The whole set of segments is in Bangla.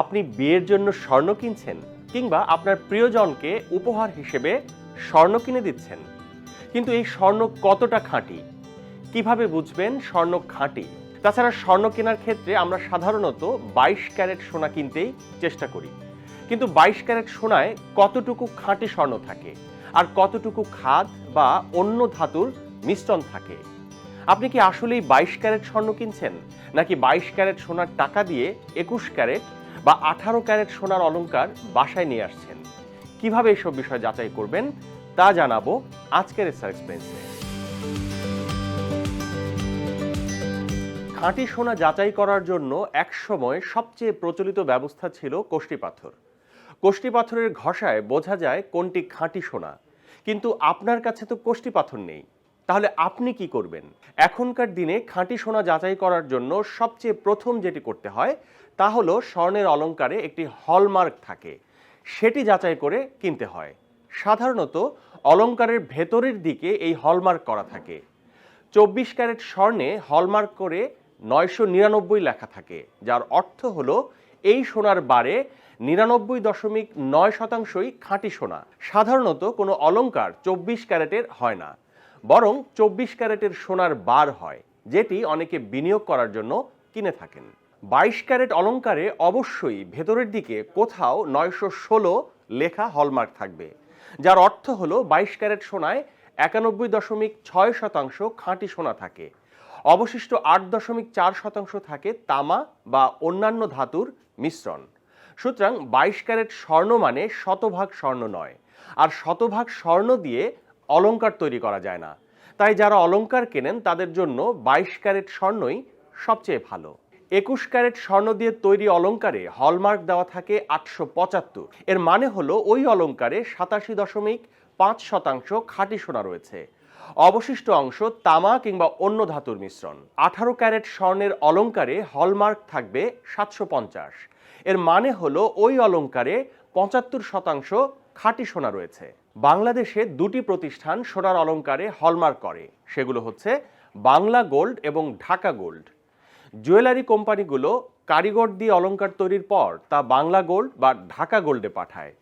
আপনি বিয়ের জন্য স্বর্ণ কিনছেন কিংবা আপনার প্রিয়জনকে উপহার হিসেবে স্বর্ণ কিনে দিচ্ছেন। কিন্তু এই স্বর্ণ কতটা খাঁটি? কীভাবে বুঝবেন স্বর্ণ খাঁটি? তাছাড়া স্বর্ণ কেনার ক্ষেত্রে আমরা সাধারণত বাইশ ক্যারেট সোনা কিনতেই চেষ্টা করি। কিন্তু বাইশ ক্যারেট সোনায় কতটুকু খাঁটি স্বর্ণ থাকে? আর কতটুকু খাদ বা অন্য ধাতুর মিশ্রণ থাকে? আপনি কি আসলেই বাইশ ক্যারেট স্বর্ণ কিনছেন? নাকি বাইশ ক্যারেট সোনার টাকা দিয়ে একুশ ক্যারেট বা আঠারো ক্যারেট সোনার অলংকার বাসায় নিয়ে আসছেন। কীভাবে এসব বিষয় যাচাই করবেন তা জানাব আজকের স্টার এক্সপেন্সে খাঁটি সোনা যাচাই করার জন্য একসময় সবচেয়ে প্রচলিত ব্যবস্থা ছিল কোষ্টি পাথর। পাথরের ঘষায় বোঝা যায় কোনটি খাঁটি সোনা। কিন্তু আপনার কাছে তো কোষ্টি পাথর নেই। তাহলে আপনি কি করবেন? এখনকার দিনে খাঁটি সোনা যাচাই করার জন্য সবচেয়ে প্রথম যেটি করতে হয়, তা হলো স্বর্ণের অলংকারে একটি হলমার্ক থাকে। সেটি যাচাই করে কিনতে হয়। সাধারণত অলংকারের ভেতরের দিকে এই হলমার্ক করা থাকে। চব্বিশ ক্যারেট স্বর্ণে হলমার্ক করে নয়শো নিরানব্বই লেখা থাকে, যার অর্থ হলো এই সোনার বারে নিরানব্বই দশমিক নয় শতাংশই খাঁটি সোনা। সাধারণত কোনো অলংকার চব্বিশ ক্যারেটের হয় না। বরং চব্বিশ ক্যারেটের সোনার বার হয়, যেটি অনেকে বিনিয়োগ করার জন্য কিনে থাকেন। বাইশ ক্যারেট অলংকারে অবশ্যই ভেতরের দিকে কোথাও নয়শো ষোলো লেখা হলমার্ক থাকবে, যার অর্থ হলো বাইশ ক্যারেট সোনায় একানব্বই দশমিক ছয় শতাংশ খাঁটি সোনা থাকে। অবশিষ্ট আট দশমিক চার শতাংশ থাকে তামা বা অন্যান্য ধাতুর মিশ্রণ। সুতরাং বাইশ ক্যারেট স্বর্ণ মানে শতভাগ স্বর্ণ নয়, আর শতভাগ স্বর্ণ দিয়ে অলংকার তৈরি করা যায় না। তাই যারা অলংকার কেনেন, তাদের জন্য বাইশ ক্যারেট স্বর্ণই সবচেয়ে ভালো। একুশ ক্যারেট স্বর্ণ দিয়ে তৈরি অলংকারে হলমার্ক দেওয়া থাকে আটশো পঁচাত্তর। এর মানে হলো ওই অলংকারে সাতাশি দশমিক পাঁচ শতাংশ খাঁটি সোনা রয়েছে। অবশিষ্ট অংশ তামা কিংবা অন্য ধাতুর মিশ্রণ। আঠারো ক্যারেট স্বর্ণের অলঙ্কারে হলমার্ক থাকবে সাতশো পঞ্চাশ। এর মানে হলো ওই অলংকারে পঁচাত্তর শতাংশ খাঁটি সোনা রয়েছে। বাংলাদেশে দুটি প্রতিষ্ঠান সোনার অলংকারে হলমার্ক করে। সেগুলো হচ্ছে বাংলা গোল্ড এবং ঢাকা গোল্ড। জুয়েলারি কোম্পানিগুলো কারিগর দিয়ে অলংকার তৈরির পর তা বাংলা গোল্ড বা ঢাকা গোল্ডে পাঠায়।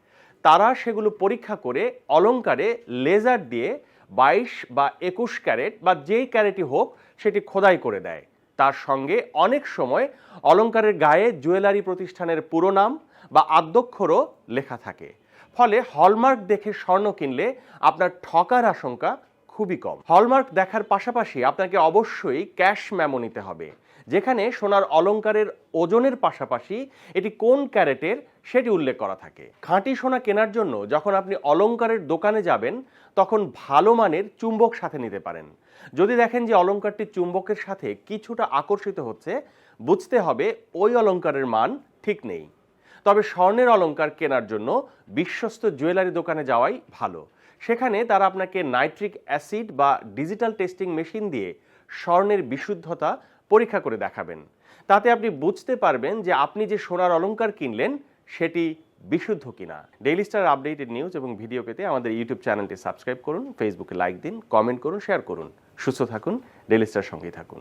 তারা সেগুলো পরীক্ষা করে অলংকারে লেজার দিয়ে বাইশ বা একুশ ক্যারেট বা যেই ক্যারেটই হোক সেটি খোদাই করে দেয়। তার সঙ্গে অনেক সময় অলংকারের গায়ে জুয়েলারি প্রতিষ্ঠানের পুরো নাম বা আদ্যক্ষরও লেখা থাকে। ফলে হলমার্ক দেখে স্বর্ণ কিনলে আপনার ঠকার আশঙ্কা খুবই কম। হলমার্ক দেখার পাশাপাশি আপনাকে অবশ্যই ক্যাশ মেমো নিতে হবে, যেখানে সোনার অলঙ্কারের ওজনের পাশাপাশি এটি কোন ক্যারেটের সেটি উল্লেখ করা থাকে। খাঁটি সোনা কেনার জন্য যখন আপনি অলংকারের দোকানে যাবেন, তখন ভালো মানের চুম্বক সাথে নিতে পারেন। যদি দেখেন যে অলংকারটি চুম্বকের সাথে কিছুটা আকর্ষিত হচ্ছে, বুঝতে হবে ওই অলংকারের মান ঠিক নেই। তবে স্বর্ণের অলংকার কেনার জন্য বিশ্বস্ত জুয়েলারি দোকানে যাওয়াই ভালো। সেখানে তারা আপনাকে নাইট্রিক অ্যাসিড বা ডিজিটাল টেস্টিং মেশিন দিয়ে স্বর্ণের বিশুদ্ধতা পরীক্ষা করে দেখাবেন। তাতে আপনি বুঝতে পারবেন যে আপনি যে সোনার অলংকার কিনলেন, সেটি বিশুদ্ধ কিনা। ডেইলি স্টার আপডেটেড নিউজ এবং ভিডিও পেতে আমাদের ইউটিউব চ্যানেলটি সাবস্ক্রাইব করুন ফেসবুকে লাইক দিন কমেন্ট করুন শেয়ার করুন। সুস্থ থাকুন ডেইলি স্টার সঙ্গেই থাকুন।